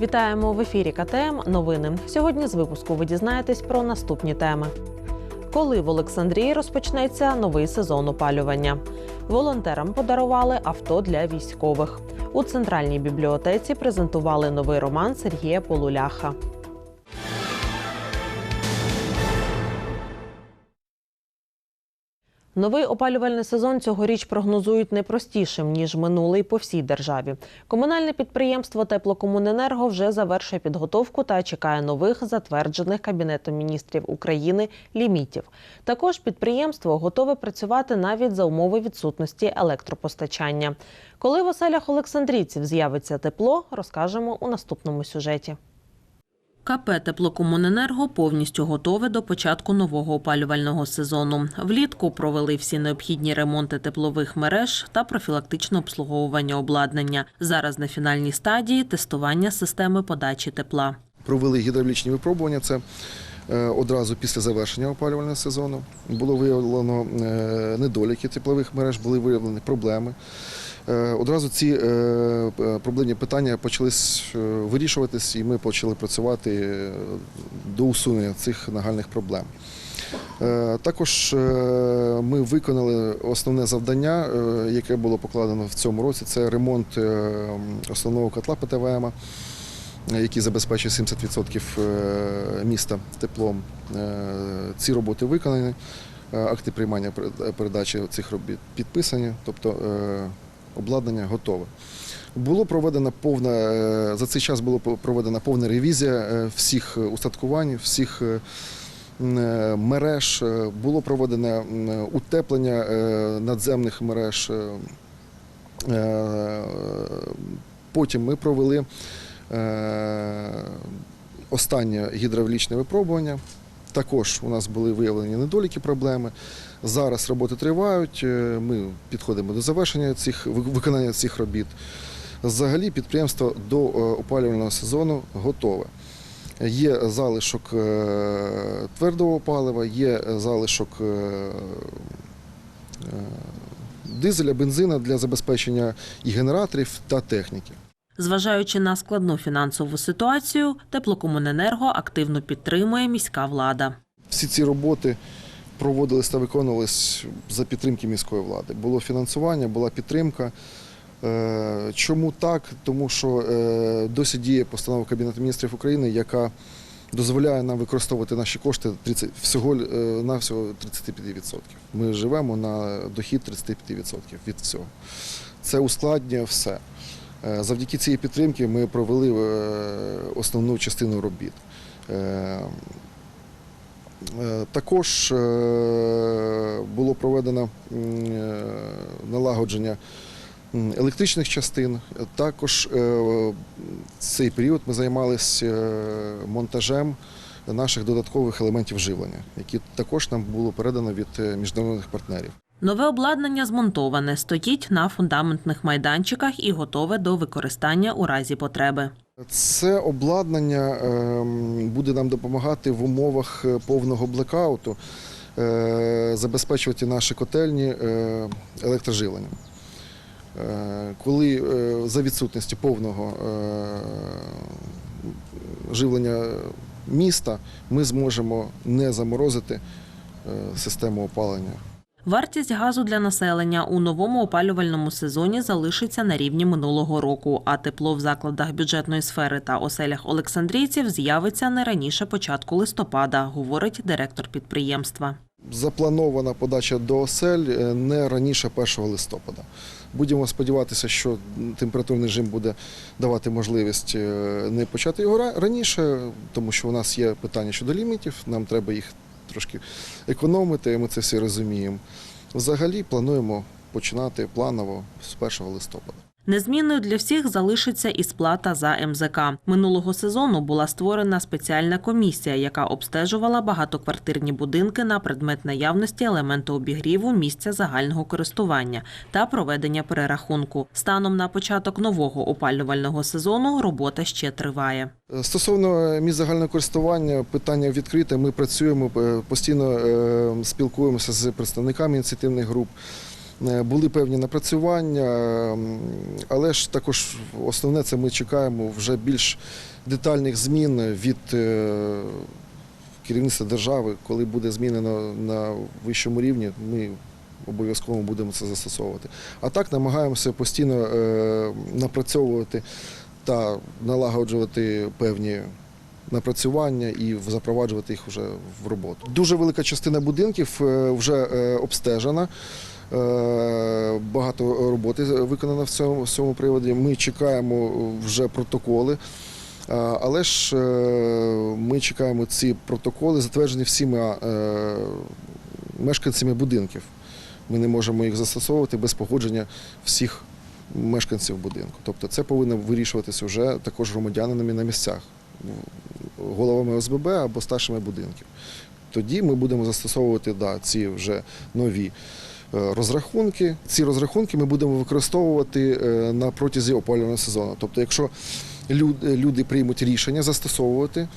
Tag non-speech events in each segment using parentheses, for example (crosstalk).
Вітаємо в ефірі КТМ. Новини. Сьогодні з випуску ви дізнаєтесь про наступні теми. Коли в Олександрії розпочнеться новий сезон опалювання? Волонтерам подарували авто для військових. У центральній бібліотеці презентували новий роман Сергія Полуляха. Новий опалювальний сезон цьогоріч прогнозують не простішим ніж минулий по всій державі. Комунальне підприємство Теплокомуненерго вже завершує підготовку та чекає нових затверджених Кабінетом міністрів України лімітів. Також підприємство готове працювати навіть за умови відсутності електропостачання. Коли в оселях Олександрійців з'явиться тепло, розкажемо у наступному сюжеті. КП «Теплокомуненерго» повністю готове до початку нового опалювального сезону. Влітку провели всі необхідні ремонти теплових мереж та профілактичне обслуговування обладнання. Зараз на фінальній стадії тестування системи подачі тепла. Провели гідравлічні випробування. Це е, одразу після завершення опалювального сезону. Було виявлено е, недоліки теплових мереж, були виявлені проблеми. Е, Одразу ці е, е, проблемні питання почались е, вирішуватись, і ми почали працювати до усунення цих нагальних проблем. Також ми виконали основне завдання, яке було покладено в цьому році. Це ремонт основного котла ПТВМ який забезпечує 70% е, міста теплом. Ці роботи виконані, акти приймання передачі цих робіт підписані, тобто обладнання готове. Було проведено повна е, за цей час було проведена повна ревізія е, всіх устаткувань, всіх е, м, е, мереж. Було проведено утеплення надземних мереж. Потім ми провели Останнє гідравлічне випробування. Також у нас були виявлені недоліки проблеми. Зараз роботи тривають. е, Ми підходимо до завершення цих виконання цих робіт. Взагалі підприємство до е, опалювального сезону готове. Є залишок е, твердого палива, є залишок дизеля, бензина для забезпечення і генераторів та техніки. Зважаючи на складну фінансову ситуацію, теплокомуненерго активно підтримує міська влада. Всі ці роботи проводились та виконувались за підтримки міської влади. Було фінансування, була підтримка. Е, Чому так? Тому що е, досі діє постанова Кабінету міністрів України, яка дозволяє нам використовувати наші кошти 30, всього е, на всього 35%. Ми живемо на дохід 35% від всього. Це ускладнює все. Е, Завдяки цій підтримці ми провели е, основну частину робіт. Е, Також було проведено налагодження електричних частин. Також цей період ми займалися монтажем наших додаткових елементів живлення, які також нам було передано від міжнародних партнерів. Нове обладнання змонтоване, стоїть на фундаментних майданчиках і готове до використання у разі потреби. Це обладнання ем, буде нам допомагати в умовах е, повного блекауту е, забезпечувати наші котельні е, електроживленням. Е, Коли за відсутності повного живлення міста ми зможемо не заморозити систему опалення. Вартість газу для населення у новому опалювальному сезоні залишиться на рівні минулого року, а тепло в закладах бюджетної сфери та оселях олександрійців з'явиться не раніше початку листопада, говорить директор підприємства. Запланована подача до осель е, не раніше 1 листопада. Будемо сподіватися, що температурний режим буде давати можливість е, не почати його ра- раніше, тому що у нас є питання щодо лімітів, нам треба їх трошки економити, і ми це всі розуміємо. Взагалі плануємо починати планово з 1 листопада. Незмінною для всіх залишиться і сплата за МЗК. Минулого сезону була створена спеціальна комісія, яка обстежувала багатоквартирні будинки на предмет наявності елементу обігріву місця загального користування та проведення перерахунку. Станом на початок нового опалювального сезону робота ще триває. Стосовно місць загального користування, питання відкрите. Ми працюємо е, постійно е, спілкуємося з представниками ініціативних груп. Е, Були певні напрацювання, але ж також основне це ми чекаємо вже більш детальних змін від е, керівництва держави. Коли буде змінено на вищому рівні, ми обов'язково будемо це застосовувати. А так намагаємося постійно е, напрацьовувати та налагоджувати певні напрацювання і запроваджувати їх вже в роботу. Дуже велика частина будинків е, вже е, обстежена. Е, Багато роботи виконано в цьому, в цьому приводі. Ми чекаємо вже протоколи. Але ж ми чекаємо ці протоколи, затверджені всіма мешканцями будинків. Ми не можемо їх застосовувати без погодження всіх мешканців будинку. Тобто це повинно вирішуватися вже також громадянинами на місцях, головами ОСББ або старшими будинків. Тоді ми будемо застосовувати да, ці вже нові е, розрахунки. Ці розрахунки ми будемо використовувати е, на протязі опалювального сезону. Тобто, якщо люди приймуть рішення застосовувати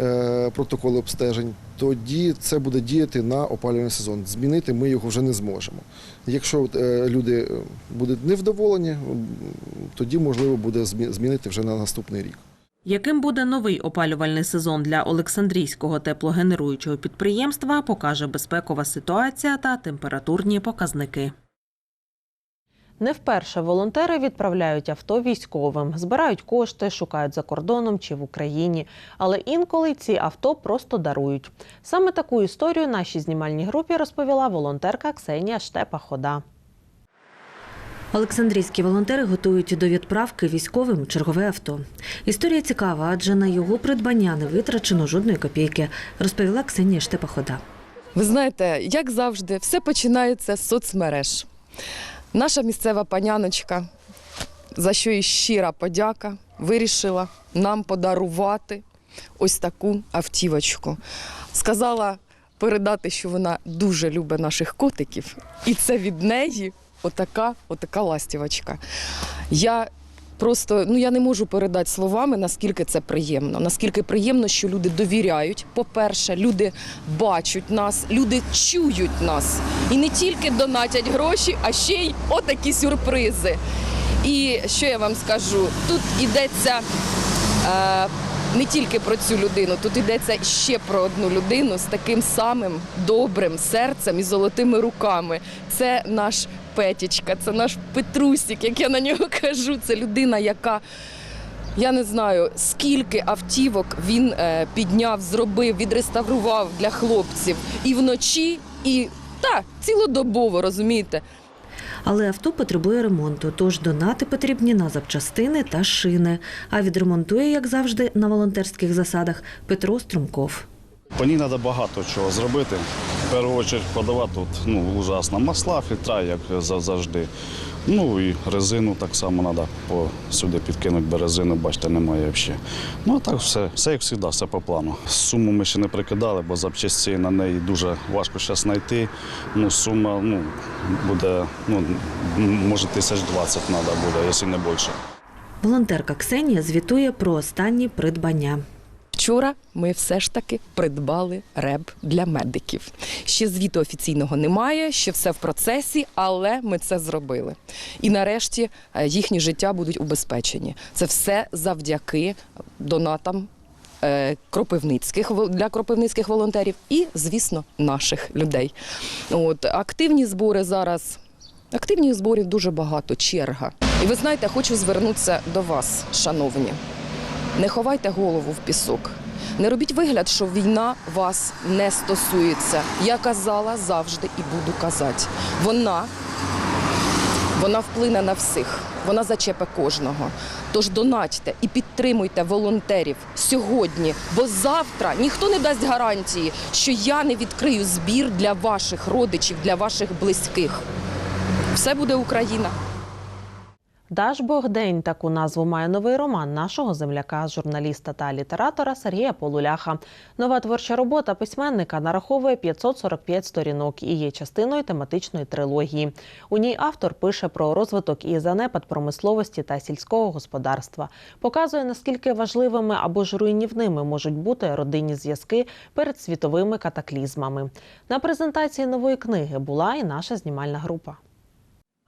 е, протоколи обстежень, тоді це буде діяти на опалювальний сезон. Змінити ми його вже не зможемо. Якщо люди будуть невдоволені, тоді можливо буде змінити вже на наступний рік. Яким буде новий опалювальний сезон для Олександрійського теплогенеруючого підприємства, покаже безпекова ситуація та температурні показники. Не вперше волонтери відправляють авто військовим, збирають кошти, шукають за кордоном чи в Україні. Але інколи ці авто просто дарують. Саме таку історію нашій знімальній групі розповіла волонтерка Ксенія Штепа-Хода. Олександрійські волонтери готують до відправки військовим чергове авто. Історія цікава, адже на його придбання не витрачено жодної копійки, розповіла Ксенія Штепахода. Ви знаєте, як завжди, все починається з соцмереж. Наша місцева паняночка, за що їй щира подяка, вирішила нам подарувати ось таку автівочку. Сказала передати, що вона дуже любить наших котиків, і це від неї отака, отака ластівочка. Я Просто ну я не можу передати словами, наскільки це приємно. Наскільки приємно, що люди довіряють. По-перше, люди бачать нас, люди чують нас і не тільки донатять гроші, а ще й отакі сюрпризи. І що я вам скажу? Тут йдеться е, не тільки про цю людину, тут йдеться ще про одну людину з таким самим добрим серцем і золотими руками. Це наш Петічка, це наш Петрусік, як я на нього (laughs) кажу. Це людина, яка. Я не знаю, скільки автівок він е, підняв, зробив, відреставрував для хлопців і вночі, і та цілодобово, розумієте. Але авто потребує ремонту, тож донати потрібні на запчастини та шини. А відремонтує, як завжди, на волонтерських засадах Петро Струмков. По ній треба багато чого зробити. Першу чергу подавати тут ну, ужасно. Масла, фільтра, як завжди. Ну і резину так само треба по, сюди підкинути, бо резину, бачите, немає взагалі. Ну а так все, все як завжди, все по плану. Суму ми ще не прикидали, бо запчасті на неї дуже важко зараз знайти. Ну, сума ну, буде, ну, може, тисяч двадцять треба буде, якщо не більше. Волонтерка Ксенія звітує про останні придбання. Вчора ми все ж таки придбали реб для медиків. Ще звіту офіційного немає, ще все в процесі, але ми це зробили. І нарешті е, їхні життя будуть убезпечені. Це все завдяки донатам. е, Кропивницьких для кропивницьких волонтерів і, звісно, наших людей. От активні збори зараз. Активних зборів дуже багато, черга. І ви знаєте, хочу звернутися до вас, шановні. Не ховайте голову в пісок. Не робіть вигляд, що війна вас не стосується. Я казала завжди і буду казати. Вона, вона вплине на всіх, вона зачепе кожного. Тож донатьте і підтримуйте волонтерів сьогодні, бо завтра ніхто не дасть гарантії, що я не відкрию збір для ваших родичів, для ваших близьких. Все буде Україна. Дажбог день таку назву має новий роман нашого земляка, журналіста та літератора Сергія Полуляха. Нова творча робота письменника нараховує 545 сторінок і є частиною тематичної трилогії. У ній автор пише про розвиток і занепад промисловості та сільського господарства, показує наскільки важливими або ж руйнівними можуть бути родинні зв'язки перед світовими катаклізмами. На презентації нової книги була і наша знімальна група.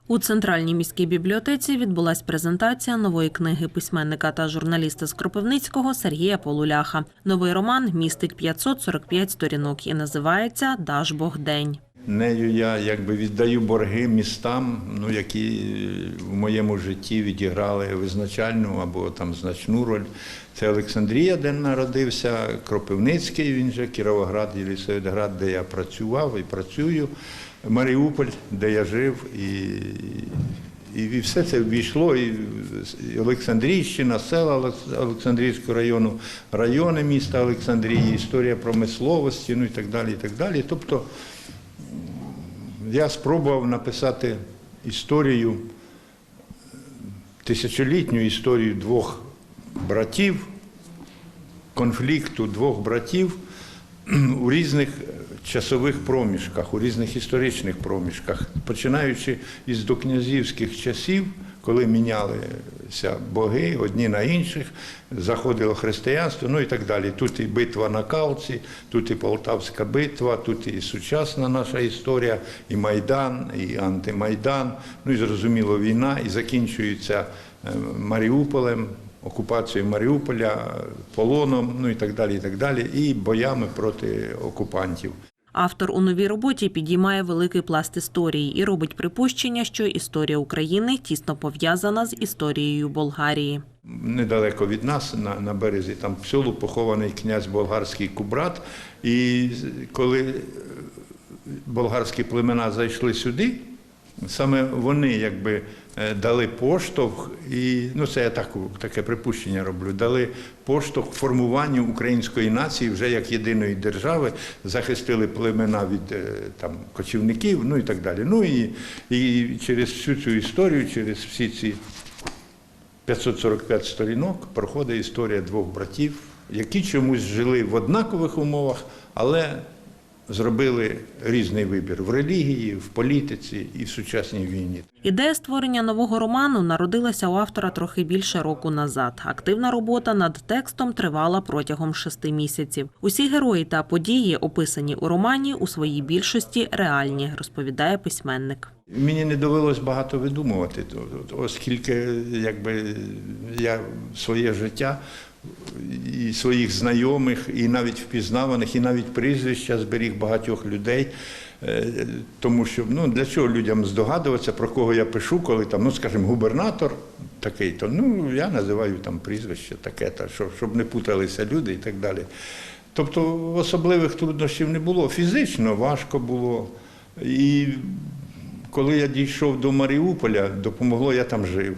У центральній міській бібліотеці відбулась презентація нової книги письменника та журналіста з Кропивницького Сергія Полуляха. Новий роман містить 545 сторінок і називається Даж Бог день. Нею я якби віддаю борги містам, ну які в моєму житті відіграли визначальну або там значну роль. Це Олександрія, де народився, Кропивницький, він же Кіровоград, Єлісаветград, де я працював і працюю, Маріуполь, де я жив, і, і все це ввійшло. І Олександрійщина, села Олекс- Олександрійського району, райони міста Олександрії, історія промисловості, ну і так далі. І так далі. Тобто я спробував написати історію, тисячолітню історію двох братів, конфлікту двох братів (clears throat) у різних часових проміжках, у різних історичних проміжках, починаючи із докнязівських часів, коли мінялися боги одні на інших, заходило християнство, ну і так далі. Тут і битва на Калці, тут і Полтавська битва, тут і сучасна наша історія, і Майдан, і антимайдан, ну і зрозуміло, війна, і закінчується е, Маріуполем, окупацією Маріуполя, полоном, ну і так далі, і так далі, і боями проти окупантів. Автор у новій роботі підіймає великий пласт історії і робить припущення, що історія України тісно пов'язана з історією Болгарії. Недалеко від нас, на, на березі там Псьолу, похований князь болгарський Кубрат. І коли е, болгарські племена зайшли сюди, саме вони якби дали поштовх, і ну це я так, таке припущення роблю, дали поштовх формуванню української нації вже як єдиної держави, захистили племена від е, там кочівників, ну і так далі. Ну і, і через всю цю історію, через всі ці 545 сторінок проходить історія двох братів, які чомусь жили в однакових умовах, але зробили різний вибір в релігії, в політиці і в сучасній війні. Ідея створення нового роману народилася у автора трохи більше року назад. Активна робота над текстом тривала протягом шести місяців. Усі герої та події, описані у романі, у своїй більшості реальні, розповідає письменник. Мені не довелось багато видумувати, оскільки якби я своє життя і своїх знайомих, і навіть впізнаваних, і навіть прізвища зберіг багатьох людей. Е, Тому що ну для чого людям здогадуватися, про кого я пишу, коли там, ну скажімо, губернатор такий, то ну я називаю там прізвище таке, та щоб, щоб не путалися люди і так далі. Тобто особливих труднощів не було. Фізично важко було. І коли я дійшов до Маріуполя, допомогло, я там жив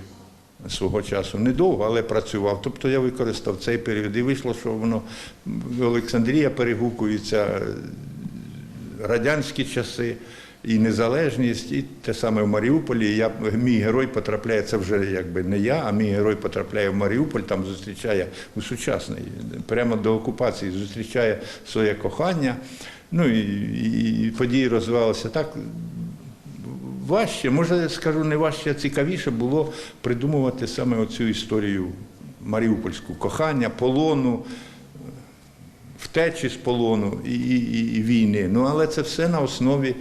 свого часу. Недовго, але працював. Тобто я використав цей період. І вийшло, що воно Олександрія перегукується, е, радянські часи. І незалежність, і те саме в Маріуполі. Я, мій герой потрапляє, це вже якби не я, а мій герой потрапляє в Маріуполь, там зустрічає у сучасний, прямо до окупації, зустрічає своє кохання. Ну і, і, і події розвивалися так. Важче, може скажу, не важче, а цікавіше було придумувати саме оцю історію маріупольську кохання, полону, втечі з полону і, і, і війни. Ну але це все на основі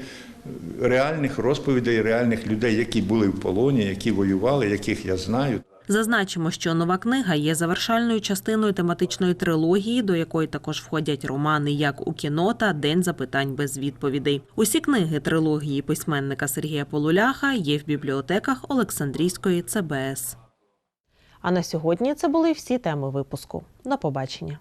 реальних розповідей, реальних людей, які були в полоні, які воювали, яких я знаю. Зазначимо, що нова книга є завершальною частиною тематичної трилогії, до якої також входять романи як у кіно та День запитань без відповідей. Усі книги трилогії письменника Сергія Полуляха є в бібліотеках Олександрійської ЦБС. А на сьогодні це були всі теми випуску. До побачення.